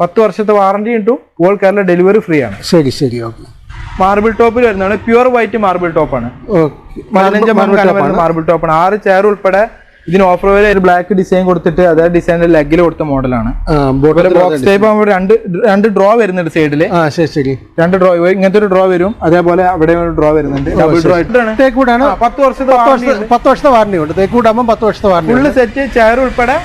പത്ത് വർഷത്തെ വാറന്റി കിട്ടും. ഓൾ കേരള ഡെലിവറി ഫ്രീ ആണ്. ശരി ശരി ഓക്കെ. മാർബിൾ ടോപ്പിൽ വരുന്നതാണ്. പ്യുവർ വൈറ്റ് മാർബിൾ ടോപ്പാണ്. ആണ് പതിനഞ്ച് മാർബിൾ ആണ് ആറ് ചെയർ ഉൾപ്പെടെ ഇതിന് ഓഫർ വരെ ഒരു ബ്ലാക്ക് ഡിസൈൻ കൊടുത്തിട്ട് അതായത് ഡിസൈനിന്റെ ലെഗിൽ കൊടുത്ത മോഡലാണ്. ബോക്സ് ടൈപ്പ് ആകുമ്പോൾ രണ്ട് രണ്ട് ഡ്രോ വരുന്നുണ്ട് സൈഡിൽ ശരി രണ്ട് ഡ്രോ ഇങ്ങനത്തെ ഒരു ഡ്രോ വരും. അതേപോലെ അവിടെ ഒരു ഡ്രോ വരുന്നുണ്ട്. ഡബിൾ ഡ്രോ ആയിട്ടാണ് തേക്കൂടാണ് പത്ത് വർഷത്തെ പത്ത് വർഷത്തെ വാറണ്ടി ഉണ്ട്. തേക്കൂടാകുമ്പോൾ പത്ത് വർഷത്തെ വാറണ്ടി ഫുള്ള് സെറ്റ് ചെയർ ഉൾപ്പെടെ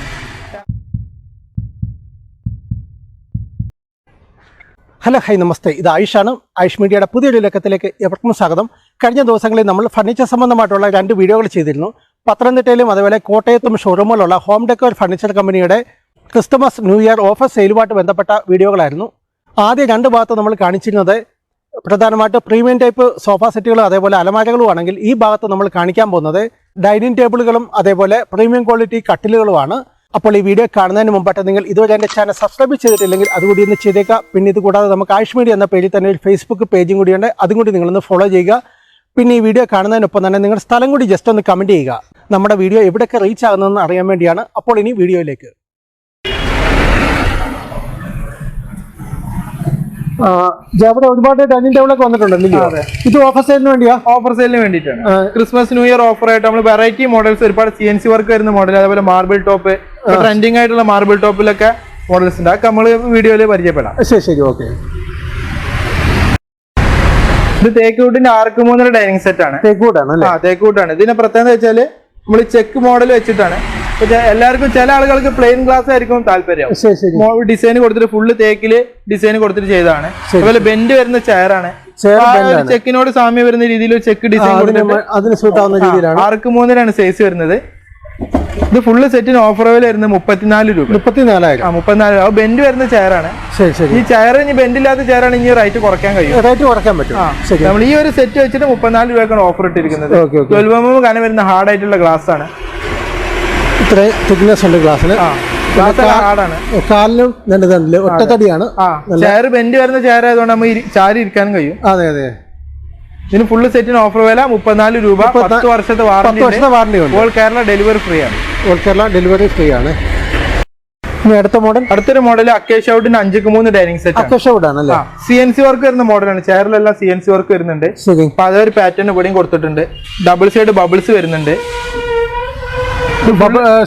ഹലോ ഹൈ നമസ്തേ. ഇത് ആയുഷാണ്. ആയുഷ് മീഡിയയുടെ പുതിയൊരു ലക്കത്തിലേക്ക് എവർക്കും സ്വാഗതം. കഴിഞ്ഞ ദിവസങ്ങളിൽ നമ്മൾ ഫർണിച്ചർ സംബന്ധമായിട്ടുള്ള രണ്ട് വീഡിയോകൾ ചെയ്തിരുന്നു. പത്തനംതിട്ടയിലും അതുപോലെ കോട്ടയത്തും ഷോറൂമിലുള്ള ഹോം ഡെക്കോർ ഫർണിച്ചർ കമ്പനിയുടെ ക്രിസ്തുമസ് ന്യൂ ഇയർ ഓഫർ സെയിലുമായിട്ട് ബന്ധപ്പെട്ട വീഡിയോകളായിരുന്നു. ആദ്യ രണ്ട് ഭാഗത്ത് നമ്മൾ കാണിച്ചിരുന്നത് പ്രധാനമായിട്ട് പ്രീമിയം ടൈപ്പ് സോഫ സെറ്റുകളും അതേപോലെ അലമാരകളും ആണെങ്കിൽ ഈ ഭാഗത്ത് നമ്മൾ കാണിക്കാൻ പോകുന്നത് ഡൈനിങ് ടേബിളുകളും അതേപോലെ പ്രീമിയം ക്വാളിറ്റി കട്ടിലുകളുമാണ്. അപ്പോൾ ഈ വീഡിയോ കാണുന്നതിന് മുമ്പായിട്ട് നിങ്ങൾ ഇതുവരെ എന്റെ ചാനൽ സബ്സ്ക്രൈബ് ചെയ്തിട്ടില്ലെങ്കിൽ അതുകൂടി ഒന്ന് ചെയ്തേക്കാം. പിന്നെ ഇത് കൂടാതെ നമുക്ക് ആയുഷ് മീഡിയ എന്ന പേജിൽ തന്നെ ഒരു ഫേസ്ബുക്ക് പേജും കൂടിയുണ്ട് അതും കൂടി നിങ്ങളൊന്ന് ഫോളോ ചെയ്യുക. പിന്നെ ഈ വീഡിയോ കാണുന്നതിനൊപ്പം തന്നെ നിങ്ങളുടെ സ്ഥലം കൂടി ജസ്റ്റ് ഒന്ന് കമന്റ് ചെയ്യുക. നമ്മുടെ വീഡിയോ എവിടെയൊക്കെ റീച്ച് ആകുന്നതെന്ന് അറിയാൻ വേണ്ടിയാണ് അപ്പോൾ ഇനി വീഡിയോയിലേക്ക്. അവിടെ ഒരുപാട് ഡൈനിങ് ടേബിളൊക്കെ വന്നിട്ടുണ്ട്. ഇത് ഓഫർ സെയിലിന് വേണ്ടിയാ? ഓഫർ സെയിലിന് വേണ്ടിയിട്ടാണ്. ക്രിസ്മസ് ന്യൂ ഇയർ ഓഫർ ആയിട്ട് നമ്മൾ വെറൈറ്റി മോഡൽസ് ഒരുപാട് സി എൻ സി വർക്ക് വരുന്ന മോഡൽ അതേപോലെ മാർബിൾ ടോപ്പ് ട്രെൻഡിങ് ആയിട്ടുള്ള മാർബിൾ ടോപ്പിലൊക്കെ മോഡൽസ് ഉണ്ട് അതൊക്കെ നമ്മൾ വീഡിയോയിൽ പരിചയപ്പെടാം. ശരി ശരി ഓക്കെ ഇത് തേക്കൂട്ടിന്റെ ആർക്ക് മൂന്നര ഡൈനിങ് സെറ്റ് ആണ്. തേക്കൂട്ടാണ് ആ തേക്കൂട്ടാണ് ഇതിന്റെ പ്രത്യേകത വെച്ചാൽ നമ്മൾ ചെക്ക് മോഡൽ വെച്ചിട്ടാണ്. എല്ലാവർക്കും ചില ആളുകൾക്ക് പ്ലെയിൻ ഗ്ലാസ് ആയിരിക്കും താല്പര്യം. ഡിസൈൻ കൊടുത്തിട്ട് ഫുള്ള് തേക്കിൽ ഡിസൈൻ കൊടുത്തിട്ട് ചെയ്തതാണ്. അതുപോലെ ബെൻഡ് വരുന്ന ചെയറാണ് ആണ്. ചെക്കിനോട് സാമ്യം വരുന്ന രീതിയിൽ ചെക്ക് ഡിസൈൻ ആർക്ക് മൂന്നിനാണ് സൈസ് വരുന്നത്. ഇത് ഫുള്ള് സെറ്റിന് ഓഫർ വരുന്നത് മുപ്പത്തിനാല് രൂപ. മുപ്പത്തിനാലായിരം. ആ മുപ്പത്തിനാല്. രൂപ ബെൻഡ് വരുന്ന ചെയറാണ് ശരി ശരി. ഈ ചെയർ ഇനി ബെൻഡ് ഇല്ലാത്ത ചെയറാണ് ഇനി റേറ്റ് കുറയ്ക്കാൻ കഴിയും. റേറ്റ് കുറയ്ക്കാൻ പറ്റും. ശരി. നമ്മൾ ഈ ഒരു സെറ്റ് വെച്ചിട്ട് മുപ്പത്തിനാല് രൂപക്കാണ് ഓഫർ ഇട്ടിരിക്കുന്നത്. ട്വൽവ് എം എം കനം വരുന്ന ഹാർഡ് ആയിട്ടുള്ള ഗ്ലാസ് ആണ്. ഇത്രയും തിക്നെസ് ഉണ്ട് ഗ്ലാസ്സിന് ആ കാലിനും ഒറ്റത്തടിയാണ്. ചെയർ ബെൻഡ് വരുന്ന ചെയർ ആയതുകൊണ്ട് നമുക്ക് ചാരി ഇരിക്കാനും കഴിയും. അതെ അതെ. ഇതിന് ഫുള്ള് സെറ്റിന് ഓഫർ വില മുപ്പത്തിനാല് രൂപ പത്ത് വർഷത്തെ വാറണ്ടി വർഷത്തെ വാറണ്ടി ഉണ്ട്. ഓൾ കേരള ഡെലിവറി ഫ്രീ ആണ്. ഓൾ കേരള ഡെലിവറി ഫ്രീ ആണ്. ഇനി അടുത്ത മോഡൽ അടുത്തൊരു മോഡൽ അക്കേഷ് ഔട്ടിന് അഞ്ചുക്ക് മൂന്ന് ഡൈനിങ് സെറ്റ് അക്കേഷ് ഔട്ട് അല്ലേ സി എൻ സി വർക്ക് വരുന്ന മോഡലാണ് ചെയറിലെല്ലാം സി എൻ സി വർക്ക് വരുന്നുണ്ട്. അപ്പൊ അതൊരു പാറ്റേൺ ഇവിടെയും കൊടുത്തിട്ടുണ്ട്. ഡബിൾ സൈഡ് ബബിൾസ് വരുന്നുണ്ട്.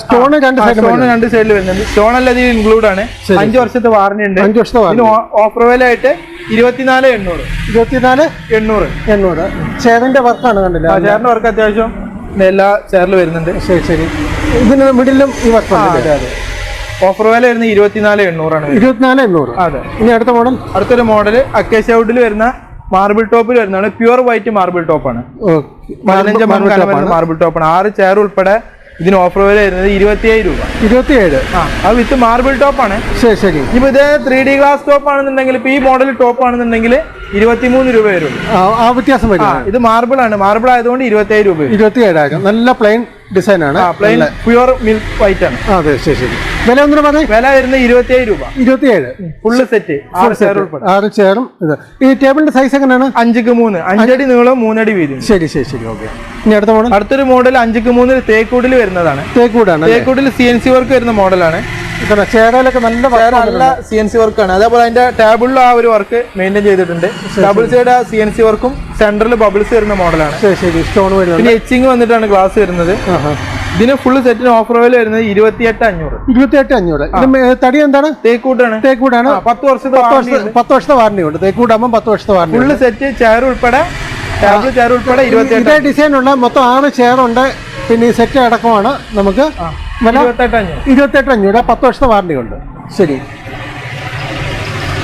സ്റ്റോൺ രണ്ട് സ്റ്റോൺ രണ്ട് സൈഡിൽ വരുന്നുണ്ട്. സ്റ്റോൺ അല്ല ഇതിൽ ഇൻക്ലൂഡ് ആണ്. അഞ്ച് വർഷത്തെ വാറണ്ടി ഉണ്ട്. അഞ്ച് വർഷത്തെ ഓഫർ വിലയായിട്ട് ഇരുപത്തിനാല് എണ്ണൂറ്. ഇരുപത്തിനാല് എണ്ണൂറ്. എണ്ണൂറ്. ചെയറിന്റെ വർക്കാണ് കണ്ടില്ല? ചെയറിന്റെ വർക്ക് അത്യാവശ്യം എല്ലാ ചേറിൽ വരുന്നുണ്ട്. ശരി ശരി. ഇതിന് മിഡിലും ഈ വർക്ക് അതെ അതെ. ഓഫർ വില വരുന്നത് ഇരുപത്തിനാല് എണ്ണൂറാണ് ഇരുപത്തിനാല് എണ്ണൂറ്. അതെ. ഇനി അടുത്ത മോഡൽ അടുത്തൊരു മോഡൽ അക്കേഷ്യ ഔട്ടിൽ വരുന്ന മാർബിൾ ടോപ്പിൽ വരുന്നതാണ്. പ്യുവർ വൈറ്റ് മാർബിൾ ടോപ്പാണ് പതിനഞ്ച് മാർബിൾ ടോപ്പാണ് ആറ് ചെയർ ഉൾപ്പെടെ ഇതിന് ഓഫർ വില വരുന്നത് ഇരുപത്തിയേഴ് രൂപ. ഇരുപത്തിയേഴ്. ആ അത് വിത്ത് മാർബിൾ ടോപ്പ് ആണ്. ശരി ശരി. ഇപ്പൊ ഇത് ത്രീ ഡി ഗ്ലാസ് ടോപ്പ് ആണെന്നുണ്ടെങ്കിൽ ഇപ്പൊ ഈ മോഡൽ ടോപ്പ് ആണെന്നുണ്ടെങ്കിൽ ഇരുപത്തിമൂന്ന് രൂപ വരും ആ, വ്യത്യാസം വരും. ഇത് മാർബിൾ ആണ്. മാർബിൾ ആയതുകൊണ്ട് ഇരുപത്തിയേഴ് രൂപ ഇരുപത്തിയേഴായിരം നല്ല പ്ലെയിൻ ഡിസൈൻ ആണ് പ്ലെയിൻ പ്യുവർ മിൽക്ക് വൈറ്റ് ആണ്. അതെ ശരി ശരി. വില ഒന്നും പറഞ്ഞേ? വില വരുന്നത് ഇരുപത്തിയേഴ് രൂപ. ഇരുപത്തിയേഴ്. ഫുള്ള് സെറ്റ് ആറ് ചെയർ ആറ് ചെയറും ഇത്. ഈ ടേബിളിന്റെ സൈസ് എങ്ങനെയാണ്? അഞ്ചുക്ക് മൂന്ന്. അഞ്ചടി നീളം മൂന്നടി വീതി ശരി ശരി ശരി. ഓക്കെ. ഇനി അടുത്ത മോഡൽ അടുത്തൊരു മോഡൽ അഞ്ചുക്ക് മൂന്ന് തേക്കൂടിൽ വരുന്നതാണ്. തേക്കൂടാണ് തേക്കൂടിൽ സി എൻ സി വർക്ക് വരുന്ന മോഡലാണ് ചേരലൊക്കെ നല്ല നല്ല സി എൻ സി വർക്കാണ് അതേപോലെ അതിന്റെ ടേബിളിലും ആ ഒരു വർക്ക് മെയിന്റെയിൻ ചെയ്തിട്ടുണ്ട്. Table side C N C വർക്കും സെന്ററിൽ ബബിൾസ് വരുന്ന മോഡലാണ്. ശരി ശരി. സ്റ്റോൺ പിന്നെ എച്ചിങ് വന്നിട്ടാണ് ഗ്ലാസ് വരുന്നത്. ഇതിന് ഫുള്ള് സെറ്റിന് ഓഫർ വില വരുന്നത് ഇരുപത്തിയെട്ട് അഞ്ഞൂറ്. ഇരുപത്തിയെട്ട് അഞ്ഞൂറ്. തടി എന്താണ്? തേക്കൂട്ടാണ്. തേക്കൂട്ടാണ്. പത്ത് വർഷത്തെ പത്ത് വർഷത്തെ വാറണ്ടി ഉണ്ട്. തേക്കൂട്ടാകുമ്പോൾ പത്ത് വർഷത്തെ വാറണ്ടി ഫുള്ള് സെറ്റ് ചെയർ ഉൾപ്പെടെ ടേബിൾ ചെയർ ഉൾപ്പെടെ ഇരുപത്തിയെട്ട് ഇതേ ഡിസൈൻ ഉണ്ട് മൊത്തം ആറ് ചെയർ ഉണ്ട്. പിന്നെ ഈ സെറ്റ് അടക്കമാണ് നമുക്ക് ഇരുപത്തെട്ട് അഞ്ഞൂറ്. പത്ത് വർഷത്തെ വാറണ്ടി ഉണ്ട്. ശരി.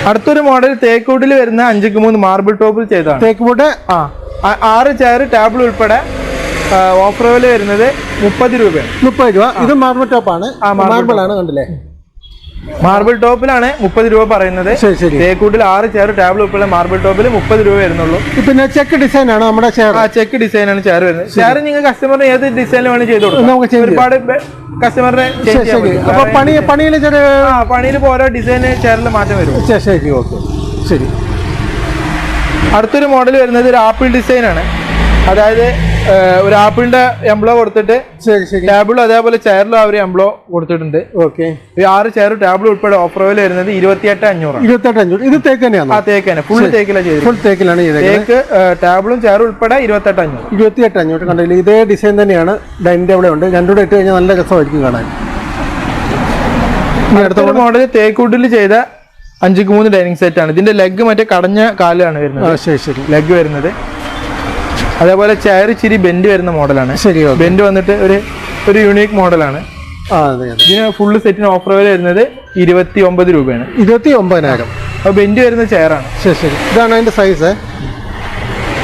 അടുത്തൊരു മോഡൽ തേക്കൂട്ടിൽ വരുന്ന അഞ്ചുക്ക് മൂന്ന് മാർബിൾ ടോപ്പിൽ ചെയ്തതാണ്. തേക്കൂട്ട് ആ ആ- ആറ് ചെയർ ടേബിൾ ഉൾപ്പെടെ ഓഫർ വില വരുന്നത് മുപ്പത് രൂപയാണ്. മുപ്പത് രൂപ. ഇത് മാർബിൾ ടോപ്പാണ് മാർബിൾ ആണ് കണ്ടില്ലേ? മാർബിൾ ടോപ്പിലാണ് മുപ്പത് രൂപ പറയുന്നത്. തേക്കൂട്ടിൽ ആറ് ചെയർ ടേബിൾ ഉൾപ്പെടെ മാർബിൾ ടോപ്പിൽ മുപ്പത് രൂപ വരുന്നുള്ളൂ. പിന്നെ ചെക്ക് ഡിസൈൻ ആണ് നമ്മുടെ ചെയർ ആ ചെക്ക് ഡിസൈൻ ആണ് ചെയർ വരുന്നത്. ചെയർ നിങ്ങൾ കസ്റ്റമറിന് ഏത് ഡിസൈനിൽ വേണമെങ്കിൽ ചെയ്ത് കൊടുക്കാം. ഒരുപാട് കസ്റ്റമറിനെ അപ്പൊ പണി പണിയിൽ ചെറിയ പണിയിൽ ഓരോ ഡിസൈന് ചെയറിൽ മാറ്റം വരും. ശരി ശരി ഓക്കെ. ശരി. അടുത്തൊരു മോഡൽ വരുന്നത് ഒരു ആപ്പിൾ ഡിസൈൻ ആണ്. അതായത് ഒരു ആപ്പിളിന്റെ എംബ്ലോ കൊടുത്തിട്ട് ടേബിളും അതേപോലെ ചെയറിലും അവർ എംബ്ലോ കൊടുത്തിട്ടുണ്ട്. ഓക്കെ. ഈ ആറ് ചെയർ ടേബിളും ഉൾപ്പെടെ ഓഫർ വില വരുന്നത് ഇരുപത്തിയെട്ട് അഞ്ഞൂറ് അഞ്ഞൂറ്. ഇത് തേക്ക് തന്നെയാണോ? ആ തേക്ക് തന്നെ. ഫുൾ തേക്കിലാണ് ചെയ്തത് ഫുൾ തേക്കിലാണ് ചെയ്തത് തേക്ക് ടേബിളും ചെയർ ഉൾപ്പെടെ ഇരുപത്തെട്ട് അഞ്ഞൂറ്. ഇരുപത്തിയെട്ട് അഞ്ഞൂറ്. കണ്ടില്ല ഇതേ ഡിസൈൻ തന്നെയാണ്. ഡൈനിങ് ടേബിൾ ഉണ്ട്. രണ്ടുകൂടെ ഇട്ട് കഴിഞ്ഞാൽ നല്ല രസമായിരിക്കും കാണാൻ. അടുത്ത മോഡൽ തേക്കൂട്ടിൽ ചെയ്ത അഞ്ചുക്ക് മൂന്ന് ഡൈനിങ് സെറ്റ് ആണ്. ഇതിന്റെ ലെഗ് മറ്റേ കടഞ്ഞ കാലാണ് വരുന്നത്. ശരി ശരി. ലെഗ് വരുന്നത്. അതേപോലെ ചെയർ ഇച്ചിരി ബെൻഡ് വരുന്ന മോഡലാണ് ശരി ബെൻഡ് വന്നിട്ട് ഒരു ഒരു യുണീക്ക് മോഡലാണ് ഇതിന് ഫുള്ള് സെറ്റിന് ഓഫർ വില വരുന്നത് ഇരുപത്തി ഒമ്പത് രൂപയാണ്. ഇരുപത്തി ഒമ്പതിനായിരം അപ്പോൾ ബെൻഡ് വരുന്ന ചെയറാണ് ശരി ശരി. ഇതാണ് അതിന്റെ സൈസ്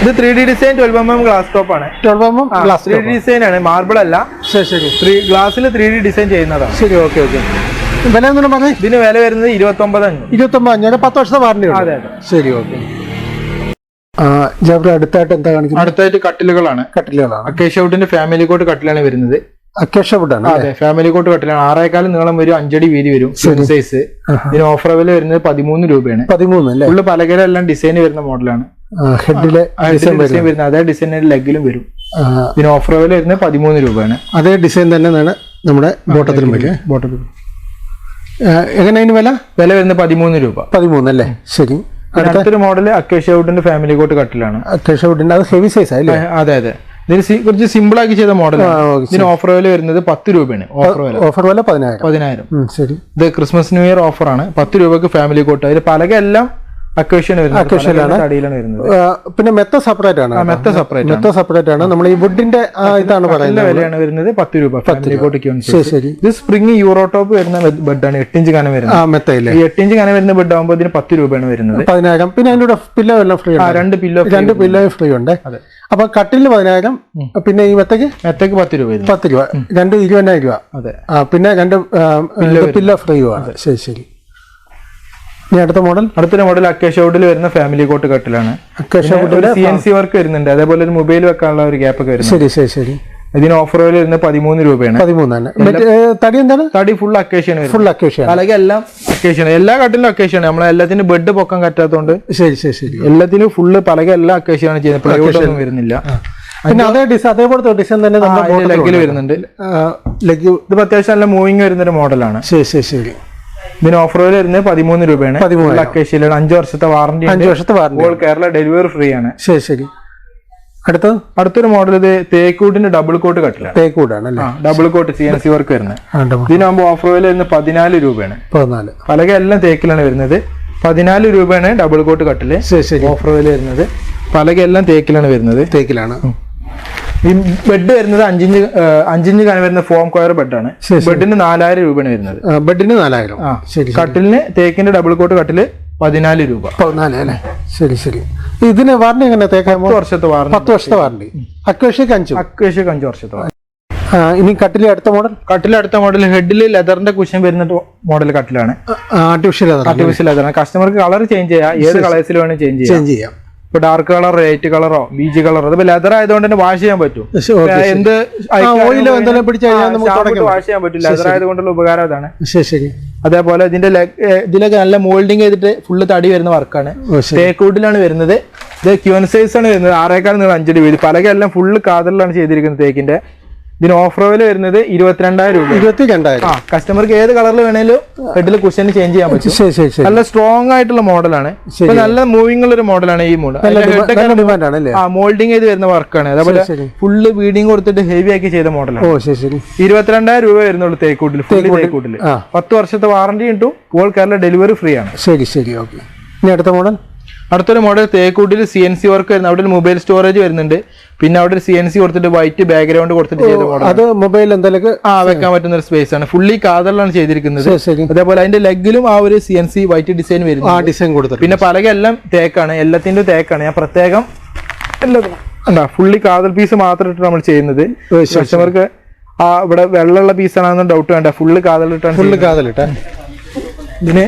ഇത് three D design twelve M M glass top ആണ്. Twelve M M glass three D design ആണ്. മാർബിൾ അല്ല. ശരി ശരി. ത്രീ ഗ്ലാസ്സിൽ ത്രീ ഡി ഡിസൈൻ ചെയ്യുന്നതാണ് ശരി ഓക്കെ ഓക്കെ വില എന്താണ് പറഞ്ഞത് ഇതിന് വില വരുന്നത് ഇരുപത്തി ഒമ്പത് അഞ്ഞൂറ്. ഇരുപത്തൊമ്പത് അഞ്ഞൂറ്. പത്ത് വർഷത്തെ വാറണ്ടി ഉണ്ട്. അതെ അതെ. ശരി ഓക്കെ ജാബ്ര അടുത്തായിട്ട് എന്താ കാണിക്കുന്നത്? അടുത്തായിട്ട് കട്ടിലുകളാണ്. കട്ടിലുകളാണ്. അക്കേഷൗട്ടിന്റെ ഫാമിലി കോട്ട് കട്ടിലാണ് വരുന്നത്. അക്കേഷ വുഡാണ് അതെ ഫാമിലി കോട്ട് കട്ടിലാണ്. ആറേക്കാലം നീളം വരും അഞ്ചടി വീതി വരും സൈസ് ഇതിന് ഓഫർ വില വരുന്നത് പതിമൂന്ന് രൂപയാണ്. പതിമൂന്ന് അല്ലേ? പലകര എല്ലാം ഡിസൈൻ വരുന്ന മോഡലാണ് ഹെഡിലെ ഡിസൈൻ വരുന്നത്. അതേ ഡിസൈൻ ലെഗിലും വരും. ഇതിന് ഓഫർ വില വരുന്നത് പതിമൂന്ന് രൂപയാണ്. അതേ ഡിസൈൻ തന്നെയാണ് നമ്മുടെ ബോട്ടത്തിലും വരിക ബോട്ടത്തിൽ. എങ്ങനെ അതിന് വില? വില വരുന്നത് പതിമൂന്ന് രൂപ. പതിമൂന്ന് അല്ലേ? ശരി. അടുത്തൊരു മോഡൽ അക്കേഷൗട്ടിന്റെ ഫാമിലി കോട്ട് കട്ടിലാണ്. അക്കേഷ വുഡിന്റെ അത് ഹെവി സൈസ് അല്ലേ? അതെ അതെ. ഇതിന് കുറച്ച് സിമ്പിൾ ആക്കി ചെയ്ത മോഡൽ ഇതിന് ഓഫർ വില വരുന്നത് പത്ത് രൂപയാണ്. ഓഫർ വില. ഓഫർ വില പതിനായിരം. പതിനായിരം. ശരി. ഇത് ക്രിസ്മസ് ന്യൂ ഇയർ ഓഫറാണ് പത്ത് രൂപക്ക് ഫാമിലി കോട്ട് അതിൽ പലക പിന്നെ മെത്ത സെപ്പറേറ്റ് ആണ് മെത്ത സെപ്പറേറ്റ് മെത്ത സെപ്പറേറ്റ് ആണ്. നമ്മൾ ഈ വുഡിന്റെ ഇതാണ് പറയുന്നത്. വിലയാണ് വരുന്നത് പത്ത് രൂപ. ശരി ഇത് സ്പ്രിംഗ് യൂറോ ടോപ്പ് വരുന്ന ബെഡാണ് എട്ട് ഇഞ്ച് കനം ആ വരുന്നത് മെത്തയില്ലേ? ഈ എട്ട് ഇഞ്ച് കനം വരുന്ന ബെഡ് ആകുമ്പോൾ ഇതിന് പത്ത് രൂപയാണ് വരുന്നത്. പതിനായിരം. പിന്നെ അതിന്റെ പില്ലോ എല്ലാം ഫ്രീ ആ രണ്ട് പില്ലോ രണ്ട് പില്ലോ ഫ്രീ ഉണ്ട്. അപ്പൊ കട്ടിലിന് പതിനായിരം. പിന്നെ ഈ മെത്തക്ക് മെത്തക്ക് പത്ത് രൂപ പത്ത് രൂപ. രണ്ട് ഇരുപതിനായിരം രൂപ. അതെ. പിന്നെ രണ്ട് പില്ലോ ഫ്രീ ആണ് ശരി ശരി. ഇനി അടുത്ത മോഡൽ അടുത്ത മോഡൽ അക്കേഷൗട്ടിൽ വരുന്ന ഫാമിലി കോട്ട് കട്ടിലാണ്. സി എൻ സി വർക്ക് വരുന്നുണ്ട്. അതേപോലെ ഒരു മൊബൈൽ വെക്കാനുള്ള ഒരു ഗ്യാപ്പ് ഒക്കെ വരുന്നത് ശരി ശരി ശരി. ഇതിന് ഓഫർ വില വരുന്നത് പതിമൂന്ന് രൂപയാണ്. പതിമൂന്നാണ് തടി എന്താണ്? തടി ഫുൾ അക്കേഷൻ വരുന്നത്. ഫുൾ അക്കേഷ്യ പലക എല്ലാം അക്കേഷ്യാണ് എല്ലാ കട്ടിലും അക്കേഷ്യാണ് നമ്മളെ എല്ലാത്തിനും ബെഡ് പൊക്കാൻ കറ്റാത്തോണ്ട് ശരി ശരി ശരി. എല്ലാത്തിനും ഫുള്ള് പലക എല്ലാം അക്കേഷ്യാണ് ചെയ്യുന്നത്. പ്ലൈവുഡ് വരുന്നില്ല. പിന്നെ അതേ ഡിസൈൻ അതേപോലത്തെ ഡിസൈൻ തന്നെ നമ്മുടെ ലെഗിൽ വരുന്നുണ്ട്. ലെഗ് ഇത് അത്യാവശ്യം നല്ല മൂവിങ് വരുന്ന ഒരു മോഡലാണ് ശരി ശരി ശരി. ഇതിന് ഓഫർ വില വരുന്നത് പതിമൂന്ന് രൂപയാണ്. പതിമൂന്ന് അക്കേഷ്യയിലാണ് അഞ്ച് വർഷത്തെ വാറന്റി അഞ്ച് വർഷത്തെ warranty all Kerala delivery free ആണ്. ശരി ശരി. അടുത്ത അടുത്തൊരു മോഡൽ ഇത് തേക്കൂട്ടിന്റെ ഡബിൾ കോട്ട് കട്ടിലാണ്. തേക്കൂട്ടാണ് double cot C N C work വരുന്നത്. ഇതിനാകുമ്പോൾ ഓഫർ വില വരുന്നത് പതിനാല് രൂപയാണ്. പതിനാല്. പലക എല്ലാം തേക്കിലാണ് വരുന്നത്. പതിനാല് രൂപയാണ് ഡബിൾ കോട്ട് കട്ടിൽ ഓഫർ വില വരുന്നത്. പലക എല്ലാം തേക്കിലാണ് വരുന്നത്. തേക്കിലാണ്. ഈ ബെഡ് വരുന്നത് അഞ്ചിഞ്ച് അഞ്ചിഞ്ച് കനം വരുന്ന ഫോം കോയർ ബെഡാണ് ബെഡിന് നാലായിരം രൂപയാണ് വരുന്നത്. ബെഡിന് നാലായിരം. ആ ശരി കട്ടിലിന് തേക്കിന്റെ ഡബിൾ കോട്ട് കട്ടിൽ പതിനാല് രൂപ. പതിനാല് അല്ലേ? ശരി ശരി. ഇതിന് വാറണ്ടി എങ്ങനെ തേക്കാൻ വർഷത്തെ വാറണ്ടി പത്ത് വർഷത്തെ വാറണ്ടി അക്വേഷ്യക്ക് അഞ്ചും? അക്വേഷ്യക്ക് അഞ്ച് വർഷത്തെ വാറണ്ടി ഇനി കട്ടിലെ അടുത്ത മോഡൽ കട്ടിലെ അടുത്ത മോഡൽ ഹെഡിൽ ലെതറിന്റെ കുഷൻ വരുന്ന മോഡൽ കട്ടിലാണ്. ആർട്ടിഫിഷ്യൽ ആർട്ടിഫിഷ്യൽ ലെതറാണ് കസ്റ്റമർക്ക് കളർ ചേഞ്ച് ചെയ്യാം. ഏത് കളേഴ്സിൽ വേണമെങ്കിൽ ചേഞ്ച് ചെയ്യാം. ചേഞ്ച് ചെയ്യാം. ഇപ്പൊ ഡാർക്ക് കളർ ലൈറ്റ് കളറോ ബീച്ച് കളറോ അതിപ്പോ ലെതർ ആയതുകൊണ്ട് തന്നെ വാഷ് ചെയ്യാൻ പറ്റും. എന്ത് ഓയിലോ എന്തെങ്കിലും പിടിച്ച് വാഷ് ചെയ്യാൻ പറ്റും ലെതർ ആയതുകൊണ്ടുള്ള ഉപകാരം അതാണ്. ശരി അതേപോലെ ഇതിന്റെ ഇതിലൊക്കെ നല്ല മോൾഡിങ് ചെയ്തിട്ട് ഫുള്ള് തടി വരുന്ന വർക്കാണ് തേക്കൂട്ടിലാണ് വരുന്നത്. ഇത് ക്യൂൻ സൈസ് ആണ് വരുന്നത്. ആറേക്കാൾ നിങ്ങൾ അഞ്ചടി വീതി. പലകെല്ലാം ഫുള്ള് കാതലിലാണ് ചെയ്തിരിക്കുന്നത് തേക്കിന്റെ. ഇതിന് ഓഫർ വില വരുന്നത് ഇരുപത്തിരണ്ടായിരം രൂപ ഇരുപത്തി രണ്ടായിരം ആ കസ്റ്റമർക്ക് ഏത് കളറിൽ വേണേലും ഹെഡിൽ കുഷന് ചേഞ്ച് ചെയ്യാൻ പറ്റും. ശരി ശരി ശരി. നല്ല സ്ട്രോങ് ആയിട്ടുള്ള മോഡലാണ് നല്ല മൂവിംഗ് ഉള്ള ഒരു മോഡലാണ് ഈ മോഡൽ ആ മോൾഡിങ് ചെയ്ത് വരുന്ന വർക്കാണ് അതേപോലെ. ഫുള്ള് വീഡിങ് കൊടുത്തിട്ട് ഹെവി ആക്കി ചെയ്ത മോഡലാണ് ഓ ശരി ശരി. ഇരുപത്തിരണ്ടായിരം രൂപ വരുന്നുള്ളൂ തേക്കൂട്ടിൽ ഫുള്ളി തേക്കൂട്ടിൽ പത്ത് വർഷത്തെ വാറണ്ടി കിട്ടും. ഓൾ കേരള ഡെലിവറി ഫ്രീ ആണ്. ശരി ശരി ഓക്കെ. ഇനി അടുത്ത മോഡൽ അടുത്തൊരു മോഡൽ തേക്കൂട്ടിൽ സി എൻ സി വർക്ക് വരുന്നത് അവിടെ ഒരു മൊബൈൽ സ്റ്റോറേജ് വരുന്നുണ്ട്. പിന്നെ അവിടെ ഒരു സി എൻ സി കൊടുത്തിട്ട് വൈറ്റ് ബാക്ക്ഗ്രൗണ്ട് കൊടുത്തിട്ട് ചെയ്ത മോഡൽ അത് മൊബൈൽ എന്തെങ്കിലും ആ വെക്കാൻ പറ്റുന്ന ഒരു സ്പേസ് ആണ്. ഫുള്ളി കാതറിലാണ് ചെയ്തിരിക്കുന്നത്. അതേപോലെ അതിന്റെ ലെഗിലും ആ ഒരു C N C white design വരുന്നു ആ ഡിസൈൻ കൊടുത്തു പിന്നെ പലക എല്ലാം തേക്കാണ് എല്ലാത്തിന്റെ തേക്കാണ് ഞാൻ പ്രത്യേകം എല്ലാതും എന്താ ഫുള്ളി കാതൽ പീസ് മാത്രം ഇട്ട് നമ്മൾ ചെയ്യുന്നത്. കസ്റ്റമർക്ക് ആ ഇവിടെ വെള്ളമുള്ള പീസാണെന്ന് ഡൗട്ട് വേണ്ട. ഫുള്ള് കാതലിട്ടാണ് ഫുള്ള് കാതലിട്ടെ. ഇതിന്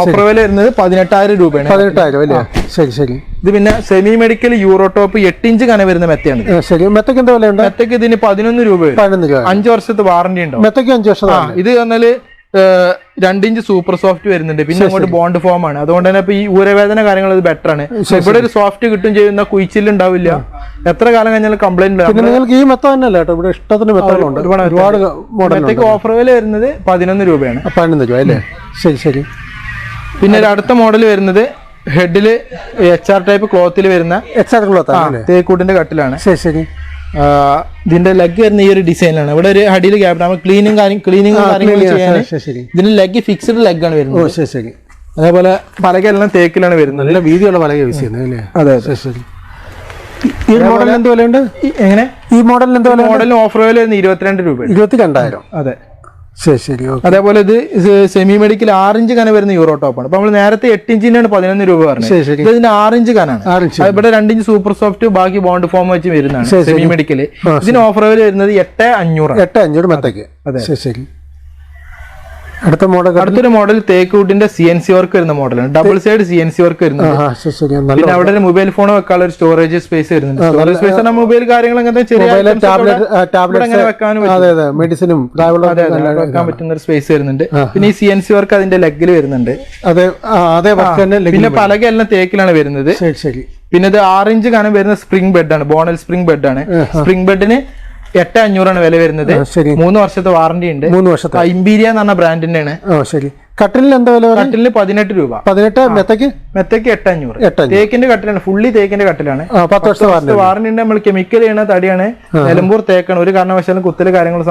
ഓഫർ വില വരുന്നത് പതിനെട്ടായിരം രൂപയാണ്. പതിനെട്ടായിരം അല്ലേ? ശരി ശരി. ഇത് പിന്നെ സെമി മെഡിക്കൽ യൂറോടോപ്പ് എട്ട് ഇഞ്ച് കന വരുന്ന മെത്തയാണ് ശരി. മെത്തക്ക് എന്താ വിലയുണ്ട് മെത്തക്ക് ഇതിന് പതിനൊന്ന് രൂപ അഞ്ചു പതിനൊന്ന് രൂപ. അഞ്ച് വർഷത്തെ വാറണ്ടി ഉണ്ടോ മെത്തക്ക് അഞ്ച് വർഷം ഇത് പറഞ്ഞാൽ രണ്ടിഞ്ച് സൂപ്പർ സോഫ്റ്റ് വരുന്നുണ്ട്. പിന്നെ അങ്ങോട്ട് ബോണ്ട് ഫോം ആണ്. അതുകൊണ്ട് തന്നെ ഇപ്പൊ ഈ ഊരവേദന കാര്യങ്ങൾ ഇത് ബെറ്റർ ആണ്. ഇവിടെ ഒരു സോഫ്റ്റ് കിട്ടും ചെയ്യുന്ന കുയിച്ചിലുണ്ടാവില്ല എത്ര കാലം കഴിഞ്ഞാലും കംപ്ലൈന്റ് നിങ്ങൾക്ക് ഈ മെത്ത തന്നെ കേട്ടോ. ഇവിടെ ഇഷ്ടത്തിന് മെത്തകളുണ്ട്. ഒരുപാട് ഓഫർ വില വരുന്നത് പതിനൊന്ന് രൂപയാണ്. പതിനൊന്ന് രൂപ അല്ലേ? ശരി ശരി. പിന്നെ ഒരു അടുത്ത മോഡൽ വരുന്നത് ഹെഡിൽ എച്ച് ആർ ടൈപ്പ് ക്ലോത്തിൽ വരുന്ന എച്ച് ആർ ക്ലോത്ത് തേക്കൂട്ടിന്റെ കട്ടിലാണ്. ശരി ശരി. ഇതിന്റെ ലെഗ് വരുന്ന ഈ ഒരു ഡിസൈനാണ് ഇവിടെ ഒരു ഹഡിയിൽ ഗ്യാപ് നമ്മൾ ക്ലീനിങ് കാര്യം ക്ലീനിങ് കാര്യങ്ങൾ ചെയ്യാൻ ഇതിന്റെ ലെഗ് ഫിക്സ്ഡ് ലെഗ് ആണ് വരുന്നത്. ശരി ശരി. അതേപോലെ പലകെല്ലാം തേക്കിലാണ് വരുന്നത്. നല്ല വീതിയുള്ള പലക യൂസ് ചെയ്യുന്നത് അല്ലേ? അതെ ശരി ശരി. ഈ മോഡലിന് എന്ത് വില ഉണ്ട് എങ്ങനെ? ഈ മോഡലിന് എന്ത് വില മോഡലിന് ഓഫർ വില വരുന്നത് ഇരുപത്തിരണ്ട് രൂപ ഇരുപത്തി രണ്ടായിരം അതെ. ശരി ശരി ഓക്കെ. അതേപോലെ ഇത് സെമി മെഡിക്കൽ ആറിഞ്ച് കന വരുന്ന യൂറോ ആണ്. അപ്പൊ നമ്മൾ നേരത്തെ എട്ട് ഇഞ്ചിനാണ് പതിനൊന്ന് രൂപ പറഞ്ഞത്. ഇതിന്റെ ആറിഞ്ച് കനാണ്. ഇവിടെ രണ്ടിഞ്ച് സൂപ്പർ സോഫ്റ്റ് ബാക്കി ബോണ്ട് ഫോം വെച്ച് വരുന്നതാണ് സെമി മെഡിക്കൽ ഇതിന് ഓഫർ വരുന്നത് എട്ട് അഞ്ഞൂറ് എട്ട് അഞ്ഞൂറ് മത്തേക്ക്. അതെ. ശരി. അടുത്ത മോഡൽ അടുത്തൊരു മോഡൽ തേക്കൂട്ടിന്റെ സി എൻ സി വർക്ക് വരുന്ന മോഡലാണ് double side C N C work വരുന്നത് പിന്നെ അവിടെ ഒരു മൊബൈൽ ഫോൺ വെക്കാനുള്ള ഒരു സ്റ്റോറേജ് സ്പേസ് വരുന്നുണ്ട്. സ്റ്റോറേജ് സ്പേസ് മൊബൈൽ കാര്യങ്ങൾ അങ്ങനത്തെ ചെറിയ ടാബ്ലറ്റ് അങ്ങനെ വെക്കാനും മെഡിസിനും വെക്കാൻ പറ്റുന്ന ഒരു സ്പേസ് വരുന്നുണ്ട്. പിന്നെ ഈ സി എൻ സി വർക്ക് അതിന്റെ ലെഗിൽ വരുന്നുണ്ട്. അതെ അതെ പിന്നെ പലക എല്ലാം തേക്കിലാണ് വരുന്നത്. ശരി ശരി. പിന്നെ ഇത് ആറിഞ്ച് കാണാൻ വരുന്ന സ്പ്രിംഗ് ബെഡ് ആണ്. ബോണൽ സ്പ്രിംഗ് ബെഡ് ആണ്. സ്പ്രിംഗ് ബെഡിന് എട്ട് അഞ്ഞൂറാണ് വില വരുന്നത്. ശരി. മൂന്ന് വർഷത്തെ വാറണ്ടി ഉണ്ട്. മൂന്ന് വർഷത്തെ. ഇമ്പീരിയ എന്ന് പറഞ്ഞ ബ്രാൻഡിന്റെ ആണ് ശരി. കട്ടിലിന് എന്താ വില കട്ടിലിന് പതിനെട്ട് രൂപ. പതിനെട്ട് മെത്തക്ക് മെത്തക്ക് എട്ട് അഞ്ഞൂറ് എട്ട് തേക്കിന്റെ കട്ടിലാണ് ഫുള്ളി തേക്കിന്റെ കട്ടിലാണ് പത്ത് വർഷത്തെ വാറണ്ടി ഉണ്ട്. നമ്മൾ കെമിക്കൽ ചെയ്യണ തടിയാണ്. നിലമ്പൂർ തേക്കാണ്. ഒരു കാരണവശാലും കുത്തൽ കാര്യങ്ങളും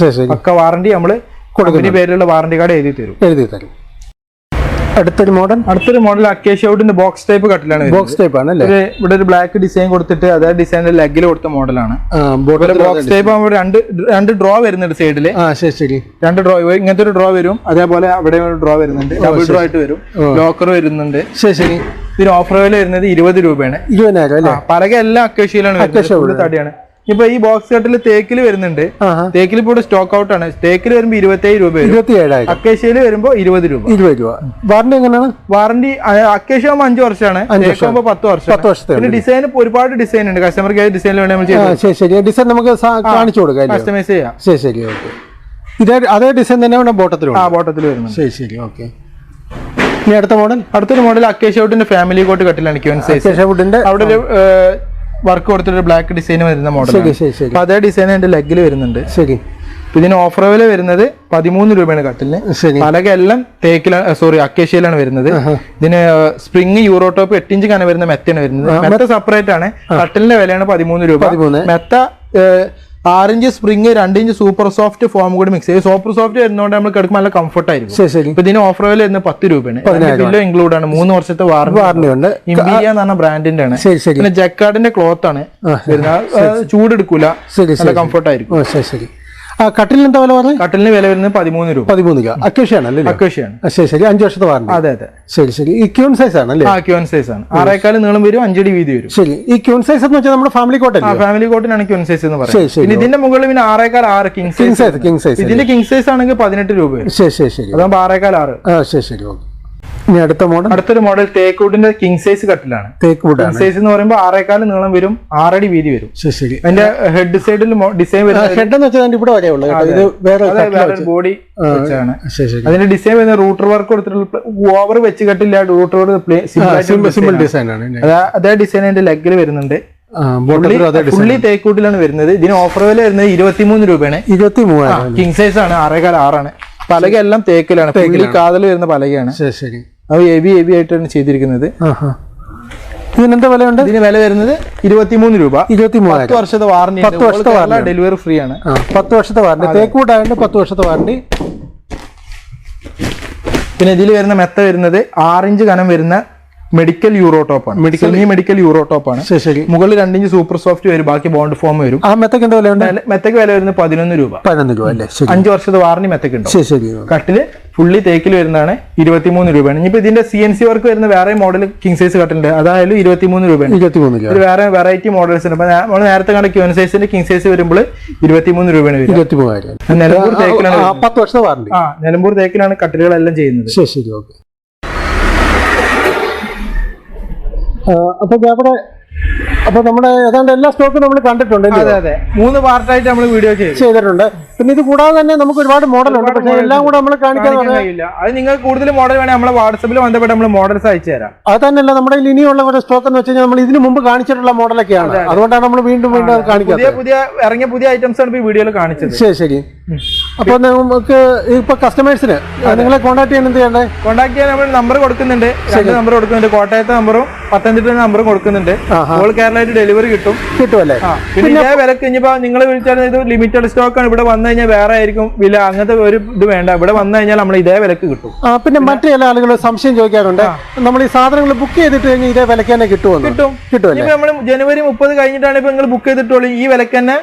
ശരി പക്ക വാറണ്ടി നമ്മൾ കൊടുക്കുന്ന പേരിലുള്ള വാറണ്ടി കാർഡ് എഴുതി തരും. എഴുതി തരും. അടുത്തൊരു മോഡൽ അടുത്തൊരു മോഡൽ അക്കേഷ്യൗട്ടിന്റെ ബോക്സ് ടൈപ്പ് കട്ടിലാണ് ബോക്സ് ടൈപ്പ് ആണ് അല്ലേ ഇവിടെ ഒരു ബ്ലാക്ക് ഡിസൈൻ കൊടുത്തിട്ട് അതേ ഡിസൈനിന്റെ ലെഗിൽ കൊടുത്ത മോഡലാണ് ബോക്സ് ടൈപ്പ് ആകുമ്പോൾ രണ്ട് രണ്ട് ഡ്രോ വരുന്നുണ്ട് സൈഡിൽ ശരി ശരി. രണ്ട് ഡ്രോ ഇങ്ങനത്തെ ഒരു ഡ്രോ വരും. അതേപോലെ അവിടെ ഒരു ഡ്രോ വരുന്നുണ്ട്. ഡബിൾ ഡ്രോ ആയിട്ട് വരും. ലോക്കർ വരുന്നുണ്ട്. ശരി ശരി. ഇതിന് ഓഫർ വില വരുന്നത് ഇരുപത് രൂപയാണ്. ഇരുപതിനായിരം അല്ലേ? പലക എല്ലാം അക്കേഷ്യയിലാണ് തടിയാണ്. ഇപ്പൊ ഈ ബോക്സ് കട്ടിൽ തേക്കിൽ വരുന്നുണ്ട്. തേക്കിൽ ഇപ്പോൾ സ്റ്റോക്ക് ഔട്ട് ആണ്. തേക്കിൽ വരുമ്പോൾ ഇരുപത്തേഴ് രൂപ ഇരുപത്തിയേഴായിരം അക്കേഷ്യയിൽ വരുമ്പോൾ ഇരുപത് രൂപ. ഇരുപത് രൂപ. വാറണ്ടി എങ്ങനെയാണ്? വാറണ്ടി അക്കേഷ്യ ആകുമ്പോൾ അഞ്ച് വർഷമാണ് തേക്കാകുമ്പോൾ പത്ത് വർഷം. പത്ത് വർഷത്തെ പിന്നെ ഡിസൈൻ ഒരുപാട് ഡിസൈൻ ഉണ്ട്. കസ്റ്റമർക്ക് ഏത് ഡിസൈനിൽ വേണമെങ്കിൽ ശരി ശരി. ഡിസൈൻ നമുക്ക് കാണിച്ചു കൊടുക്കാം കസ്റ്റമൈസ് ചെയ്യാം. ശരി ശരി ഓക്കെ. ഇതേ അതേ ഡിസൈൻ തന്നെ വേണം ബോട്ടത്തിലുണ്ട് ആ ബോട്ടത്തിൽ വരുന്നു ശരി ശരി ഓക്കെ. ഇനി അടുത്ത മോഡൽ അടുത്തൊരു മോഡൽ അക്കേഷ്യൗട്ടിന്റെ ഫാമിലി കോട്ട് കട്ടിലാണ്. ക്യൂൻ സൈസ് കേശവുഡിന്റെ അവിടെ ഒരു വർക്ക് കൊടുത്തിട്ട് ബ്ലാക്ക് ഡിസൈൻ വരുന്ന മോഡൽ അപ്പൊ അതേ ഡിസൈൻ എന്റെ ലെഗിൽ വരുന്നുണ്ട്. ശരി. ഇതിന് ഓഫർ വില വരുന്നത് പതിമൂന്ന് രൂപയാണ് കട്ടിലിന് പലകെല്ലാം പലക തേക്കിലാണ് സോറി അക്കേഷ്യയിലാണ് വരുന്നത്. ഇതിന് സ്പ്രിങ് യൂറോടോപ്പ് എട്ടിഞ്ച് കന വരുന്ന മെത്തയാണ് വരുന്നത്. മെത്ത സെപ്പറേറ്റ് ആണ്. കട്ടിലിന്റെ വിലയാണ് പതിമൂന്ന് രൂപ. മെത്ത ആറിഞ്ച് സ്പ്രിങ് രണ്ട് ഇഞ്ച് സൂപ്പർ സോഫ്റ്റ് ഫോം കൂടി മിക്സ് ചെയ്ത്. സൂപ്പർ സോഫ്റ്റ് വരുന്നതുകൊണ്ട് നമ്മൾ കിടക്കുമ്പോൾ നല്ല കംഫർട്ട് ആയിരിക്കും ഇപ്പൊ ഇതിന് ഓഫർ വില വരുന്നത് പത്ത് രൂപയാണ്. ബില്ലോ ഇൻക്ലൂഡ് ആണ്. മൂന്ന് വർഷത്തെ വാറണ്ടി ഉണ്ട്. ഇമ്പീരിയ എന്ന് പറഞ്ഞ ബ്രാൻഡിന്റെ ആണ്. പിന്നെ ജക്കാർഡിന്റെ ക്ലോത്ത് ആണ്. ചൂടെടുക്കൂല. നല്ല കംഫർട്ട് ആയിരിക്കും ശരി. കട്ടിലിന് എന്താ വില പറഞ്ഞത് കട്ടിലിന് വില വരുന്നത് പതിമൂന്ന് രൂപ. പതിമൂന്ന് രൂപ. അക്കേഷ്യാണ്. അല്ലേ ശരി ശരി. അഞ്ച് വർഷത്തെ വാറണ്ടി അതെ അതെ. ശരി ശരി. ഈ ക്യൂൺ സൈസ് ആണ് അല്ലേ ആ ക്യൂൻ സൈസ് ആണ്. ആറേക്കാൽ നീളം വരും അഞ്ചടി വീതി വരും. ശരി. ഈ ക്യൂൺ സൈസ് എന്ന് വെച്ചാൽ നമ്മുടെ ഫാമിലി ആ കോട്ടല്ലേ ഫാമിലി കോട്ടനാണ് ക്യൂൺ സൈസ് എന്ന് പറയുന്നത്. ഇതിന്റെ മുകളിൽ പിന്നെ ആറേക്കാൽ ആറ് king size size king size ഇതിന്റെ കിങ് സൈസ് ആണെങ്കിൽ പതിനെട്ട് രൂപ ശരി ശരി ശരി. അതാകുമ്പോൾ ആറേക്കാൽ ആറ്. ശരി ശരി. ഓക്കെ. ഇനി അടുത്ത മോഡൽ അടുത്തൊരു മോഡൽ തേക്കൂട്ടിന്റെ കിങ് സൈസ് കട്ടിലാണ്. തേക്ക് വുഡ് കിങ് സൈസ് എന്ന് പറയുമ്പോൾ ആറേക്കാൽ നീളം വരും ആറടി വീതി വരും. ശരി ശരി. അതിന്റെ ഹെഡ് സൈഡിൽ ഡിസൈൻ വരുന്നത് ഹെഡ് എന്ന് വെച്ചാൽ ഇവിടെ വരെ കേട്ടോ. ഇത് വേറെ ബോഡി വെച്ചാണ്. അതിന്റെ ഡിസൈൻ വരുന്ന റൂട്ടർ വർക്ക് കൊടുത്തിട്ടുള്ള ഓവർ വെച്ച് കട്ടില്ല റൂട്ടർ സിമ്പിൾ സിമ്പിൾ ഡിസൈൻ ആണ്. അതേ ഡിസൈൻ അതിന്റെ ലെഗിൽ വരുന്നുണ്ട്. ഫുള്ളി തേക്കൂട്ടിലാണ് വരുന്നത്. ഇതിന് ഓഫർ വില വരുന്നത് ഇരുപത്തിമൂന്ന് രൂപയാണ്. ഇരുപത്തി മൂവായിരം കിങ് സൈസ് ആണ് ആറേകാൽ ആറാണ്. പലക എല്ലാം തേക്കിലാണ്. കാതൽ വരുന്ന പലകയാണ്. ശരി ശരി. അത് ഹെവി ഹെവി ആയിട്ടാണ് ചെയ്തിരിക്കുന്നത്. ഇതിനെന്താ വിലയുണ്ട്? ഇതിന് വില വരുന്നത് ഇരുപത്തിമൂന്ന് രൂപ. ഇരുപത്തി പത്ത് വർഷത്തെ വാറണ്ടി പത്ത് വർഷത്തെ വാറണ്ടി ഡെലിവറി ഫ്രീ ആണ്. പത്ത് വർഷത്തെ വാറണ്ടി തേക്ക് വുഡ് ആയതുകൊണ്ട് പത്ത് വർഷത്തെ വാറണ്ടി പിന്നെ ഇതിൽ വരുന്ന മെത്ത വരുന്നത് ആറിഞ്ച് കനം വരുന്ന മെഡിക്കൽ യൂറോടോപ്പ് ആണ്. മെഡിക്കൽ ഈ മെഡിക്കൽ യൂറോടോപ്പ് ആണ്. ശരി മുകളിൽ രണ്ടിഞ്ച് സൂപ്പർ സോഫ്റ്റ് വരും ബാക്കി ബോണ്ട് ഫോം വരും. ആ മെത്തക്ക് എന്താ വില- മെത്തക്ക് വില വരുന്നത് പതിനൊന്ന് രൂപ. പതിനൊന്ന് രൂപ അല്ലേ? അഞ്ച് വർഷത്തെ വാറണ്ടി മെത്തക്ക് ഉണ്ട് ശരി കട്ടിൽ ഫുള്ളി തേക്കിൽ വരുന്നതാണ് ഇരുപത്തിമൂന്ന് രൂപയാണ്. ഇനിയിപ്പോ ഇതിന്റെ സി എൻ സി വർക്ക് വരുന്ന വേറെ മോഡൽ കിങ് സൈസ് കട്ടിലുണ്ട് അതായാലും ഇരുപത്തിമൂന്ന് രൂപയാണ്. ഇരുപത്തി മൂന്ന് രൂപ വേറെ വെറൈറ്റി മോഡൽസ് ഉണ്ട്. നമ്മൾ നേരത്തെ കണ്ട ക്യൂൻ സൈസിന്റെ കിങ് സൈസ് വരുമ്പോൾ ഇരുപത്തിമൂന്ന് രൂപയാണ് നിലമ്പൂർ തേക്കിലാണ് പത്ത് വർഷത്തെ വാറണ്ടി ആ നിലമ്പൂർ തേക്കിലാണ് കട്ടിലുകളെല്ലാം ചെയ്യുന്നത്. ശരി ശരി ഓക്കെ. അപ്പൊ അവിടെ അപ്പൊ നമ്മുടെ ഏതാണ്ട് എല്ലാ സ്റ്റോക്കും നമ്മൾ കണ്ടിട്ടുണ്ട് അതെ? അതെ. മൂന്ന് പാർട്ടായിട്ട് നമ്മൾ വീഡിയോ ചെയ്തിട്ടുണ്ട്. പിന്നെ ഇത് കൂടാതെ തന്നെ നമുക്ക് ഒരുപാട് മോഡൽ ഉണ്ട്. പക്ഷേ എല്ലാം കൂടെ നമ്മൾ കാണിക്കാൻ കഴിയില്ല. അത് നിങ്ങൾ കൂടുതൽ മോഡൽ വേണേൽ നമ്മളെ വാട്സപ്പിൽ ബന്ധപ്പെട്ട് നമ്മൾ മോഡൽസ് അയച്ചു തരാം. അത് തന്നെയല്ല നമ്മുടെ ഇനിയുള്ള ഒരു സ്റ്റോക്ക് എന്ന് വെച്ച് കഴിഞ്ഞാൽ നമ്മൾ ഇതിനു മുമ്പ് കാണിച്ചിട്ടുള്ള മോഡലൊക്കെയാണ് അതുകൊണ്ടാണ് നമ്മൾ വീണ്ടും വീണ്ടും കാണിക്കുന്നത് പുതിയ പുതിയ ഇറങ്ങിയ പുതിയ ഐറ്റംസ് ആണ് ഈ വീഡിയോയിൽ കാണിച്ചത്. ശരി ശരി. അപ്പൊ നമുക്ക് ഇപ്പൊ കസ്റ്റമേഴ്സിന് നിങ്ങളെ കോൺടാക്ട് ചെയ്യാൻ എന്ത് ചെയ്യണ്ടേ? കോൺടാക്ട് ചെയ്യാൻ നമ്മൾ നമ്പർ കൊടുക്കുന്നുണ്ട്. രണ്ട് നമ്പർ കൊടുക്കുന്നുണ്ട്. കോട്ടയത്തെ നമ്പറും പത്തനംതിട്ട നമ്പറും കൊടുക്കുന്നുണ്ട്. ഓൾ കേരളമായിട്ട് ഡെലിവറി കിട്ടും. കിട്ടുമല്ലേ പിന്നെ ഇതേ വിലക്ക് ഇനിയിപ്പോ നിങ്ങൾ വിളിച്ചാൽ ഇത് ലിമിറ്റഡ് സ്റ്റോക്ക് ആണ്. ഇവിടെ വന്നു കഴിഞ്ഞാൽ വേറെ ആയിരിക്കും വില. അങ്ങനത്തെ ഒരു ഇത് വേണ്ട. ഇവിടെ വന്നു കഴിഞ്ഞാൽ നമ്മൾ ഇതേ വിലക്ക് കിട്ടും. പിന്നെ മറ്റു എല്ലാ ആളുകൾ സംശയം ചോദിക്കാറുണ്ട്. നമ്മൾ ഈ സാധനങ്ങൾ ബുക്ക് ചെയ്തിട്ട് കഴിഞ്ഞാൽ ഇതേ വിലക്ക് തന്നെ കിട്ടും. കിട്ടും ഇപ്പൊ നമ്മൾ ജനുവരി മുപ്പത് കഴിഞ്ഞിട്ടാണ് ഇപ്പൊ നിങ്ങൾ ബുക്ക് ചെയ്തിട്ടുള്ളൂ. ഈ വിലക്ക് തന്നെ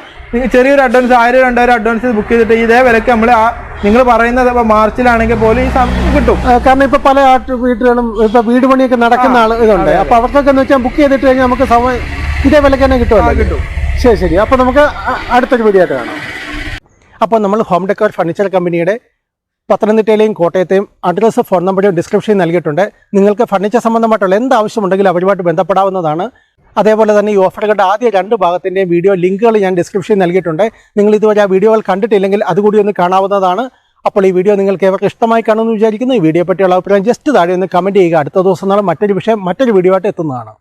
ചെറിയൊരു അഡ്വാൻസ് ആയിരം രണ്ടായിരം അഡ്വാൻസ് ബുക്ക് ചെയ്തിട്ട് ഇതേ വിലക്ക് നമ്മൾ ആ നിങ്ങൾ പറയുന്നത് ഇപ്പോൾ മാർച്ചിലാണെങ്കിൽ പോലും ഈ സമയം കിട്ടും. കാരണം ഇപ്പോൾ പല ആട്ട് വീട്ടുകളും ഇപ്പോൾ വീട് പണിയൊക്കെ നടക്കുന്ന ആൾ ഇതുണ്ട്. അപ്പോൾ അവർക്കൊക്കെ എന്ന് വെച്ചാൽ ബുക്ക് ചെയ്തിട്ട് കഴിഞ്ഞാൽ നമുക്ക് സമയം ഇതേ വിലക്ക് തന്നെ കിട്ടുമല്ലോ കിട്ടും. ശരി ശരി. അപ്പോൾ നമുക്ക് അടുത്ത അടുത്തൊരു വീഡിയോ കാണാം. അപ്പോൾ നമ്മൾ ഹോം ഡെക്കോർ ഫർണിച്ചർ കമ്പനിയുടെ പത്തനംതിട്ടയിലെയും കോട്ടയത്തെയും അഡ്രസ്സ് ഫോൺ നമ്പറും ഡിസ്ക്രിപ്ഷനിൽ നൽകിയിട്ടുണ്ട്. നിങ്ങൾക്ക് ഫർണിച്ചർ സംബന്ധമായിട്ടുള്ള എന്ത് ആവശ്യമുണ്ടെങ്കിലും അവരുമായിട്ട് ബന്ധപ്പെടാവുന്നതാണ്. അതേപോലെ തന്നെ ഈ ഓഫറുകളുടെ ആദ്യ രണ്ട് ഭാഗത്തിന്റെയും വീഡിയോ ലിങ്കുകൾ ഞാൻ ഡിസ്ക്രിപ്ഷനിൽ നൽകിയിട്ടുണ്ട്. നിങ്ങൾ ഇതുവരെ ആ വീഡിയോകൾ കണ്ടിട്ടില്ലെങ്കിൽ അതുകൂടി ഒന്ന് കാണാവുന്നതാണ്. അപ്പോൾ ഈ വീഡിയോ നിങ്ങൾക്ക് ഏവർക്ക് ഇഷ്ടമായി കാണുമെന്ന് വിചാരിക്കുന്നു. ഈ വീഡിയോ പറ്റിയുള്ള അഭിപ്രായം ജസ്റ്റ് താഴെ ഒന്ന് കമന്റ് ചെയ്യുക. അടുത്ത ദിവസം നാളെ മറ്റൊരു വിഷയം മറ്റൊരു വീഡിയോ ആയിട്ട് എത്തുന്നതാണ്.